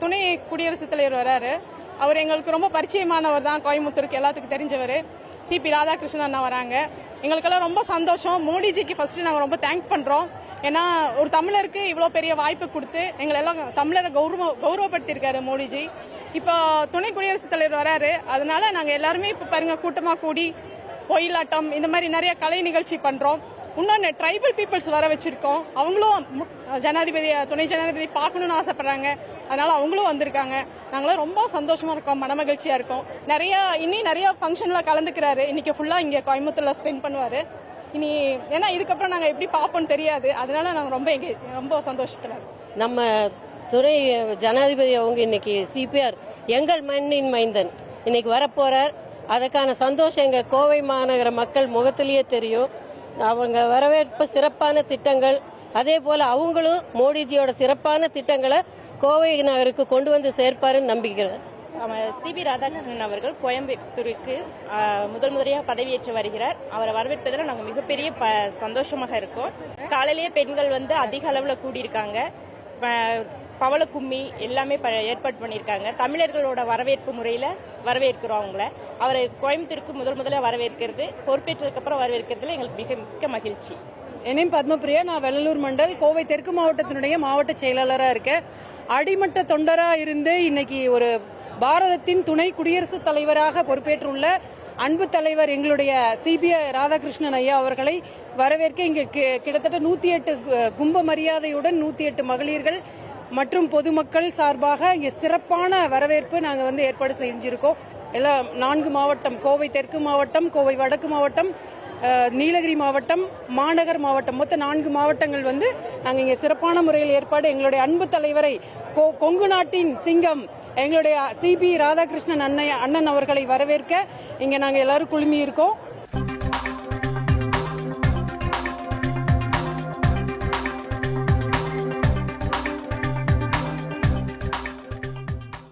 துணை குடியரசுத் தலைவர் வராரு. அவர் எங்களுக்கு ரொம்ப பரிச்சயமானவர் தான். கோயம்புத்தூருக்கு எல்லாத்துக்கும் தெரிஞ்சவர். சிபி ராதாகிருஷ்ணன் அண்ணா வராங்க. எங்களுக்கெல்லாம் ரொம்ப சந்தோஷம். மோடிஜிக்கு ஃபர்ஸ்ட் நாங்கள் ரொம்ப தேங்க் பண்ணுறோம் ஏன்னா ஒரு தமிழருக்கு இவ்வளோ பெரிய வாய்ப்பு கொடுத்து எங்களை எல்லாம் தமிழரை கௌரவ கௌரவப்படுத்தியிருக்காரு மோடிஜி. இப்போ துணை குடியரசுத் தலைவர் வராரு. அதனால நாங்கள் எல்லாருமே இப்போ பாருங்க கூட்டமாக கூடி ஒயிலாட்டம் இந்த மாதிரி நிறைய கலை நிகழ்ச்சி பண்ணுறோம் இன்னொன்று ட்ரைபல் பீப்புள்ஸ் வர வச்சுருக்கோம். அவங்களும் மு- ஜனாதிபதி துணை ஜனாதிபதி பார்க்கணுன்னு ஆசைப்பட்றாங்க. அதனால் அவங்களும் வந்திருக்காங்க. நாங்களும் ரொம்ப சந்தோஷமாக இருக்கோம் மனமகிழ்ச்சியாக இருக்கோம். நிறையா இன்னும் நிறையா ஃபங்க்ஷனில் கலந்துக்கிறாரு. இன்றைக்கி ஃபுல்லாக இங்கே கோயம்புத்தூரில் ஸ்பெண்ட் பண்ணுவார். இனி ஏன்னா இதுக்கப்புறம் நாங்கள் எப்படி பார்ப்போம்னு தெரியாது. அதனால நாங்கள் ரொம்ப எங்கே ரொம்ப சந்தோஷத்தில் நம்ம துறை ஜனாதிபதி அவங்க இன்னைக்கு சிபிஆர் எங்கள் மண்ணின் மைந்தன். இன்னைக்கு வரப்போறார். அதுக்கான சந்தோஷம் எங்கள் கோவை மாநகர மக்கள் முகத்திலேயே தெரியும். அவங்க வரவேற்பு சிறப்பான திட்டங்கள். அதே போல் அவங்களும் மோடிஜியோட சிறப்பான திட்டங்களை கோவை நகருக்கு கொண்டு வந்து சேர்ப்பாருன்னு நம்பிக்கிறேன் சிபி ராதாகிருஷ்ணன் அவர்கள் கோயம்புத்தூருக்கு முதல் முறையாக பதவியேற்று வருகிறார். அவரை வரவேற்பதில் நாங்கள் மிகப்பெரிய ப சந்தோஷமாக இருக்கோம். காலையிலேயே பெண்கள் வந்து அதிக அளவில் கூடியிருக்காங்க. ப- பவள கும்மி எல்லாமே ப- ஏற்பாடு பண்ணியிருக்காங்க. தமிழர்களோட வரவேற்பு முறையில் வரவேற்கிறோம் அவங்கள. அவரை கோயம்புத்தூருக்கு முதல் முதல்ல வரவேற்கிறது பொறுப்பேற்றதுக்கப்புறம் வரவேற்கிறதுல எங்களுக்கு மிக மிக்க மகிழ்ச்சி. என் பத்மபிரியா நான் வெள்ளலூர் மண்டல். கோவை தெற்கு மாவட்டத்தினுடைய மாவட்ட செயலாளராக இருக்கேன். அடிமட்ட தொண்டராக இருந்து இன்னைக்கு ஒரு பாரதத்தின் துணை குடியரசுத் தலைவராக பொறுப்பேற்றுள்ள அன்பு தலைவர் எங்களுடைய சிபிஐ ராதாகிருஷ்ணன் ஐயா அவர்களை வரவேற்க இங்கு கிட்டத்தட்ட நூத்தி எட்டு கும்ப மரியாதையுடன் நூத்தி எட்டு மகளிர்கள் மற்றும் பொதுமக்கள் சார்பாக இங்கே சிறப்பான வரவேற்பு நாங்கள் வந்து ஏற்பாடு செஞ்சிருக்கோம். எல்லாம் நான்கு மாவட்டம் கோவை தெற்கு மாவட்டம் கோவை வடக்கு மாவட்டம் நீலகிரி மாவட்டம் மாநகர் மாவட்டம். மொத்த நான்கு மாவட்டங்கள் வந்து நாங்கள் இங்கே சிறப்பான முறையில் ஏற்பாடு எங்களுடைய அன்பு தலைவரை கொ- கொங்கு நாட்டின் சிங்கம் எங்களுடைய சிபி ராதாகிருஷ்ணன் அண்ணன் அண்ணன் அவர்களை வரவேற்க இங்கே நாங்கள் எல்லாரும் குழுமி இருக்கோம்.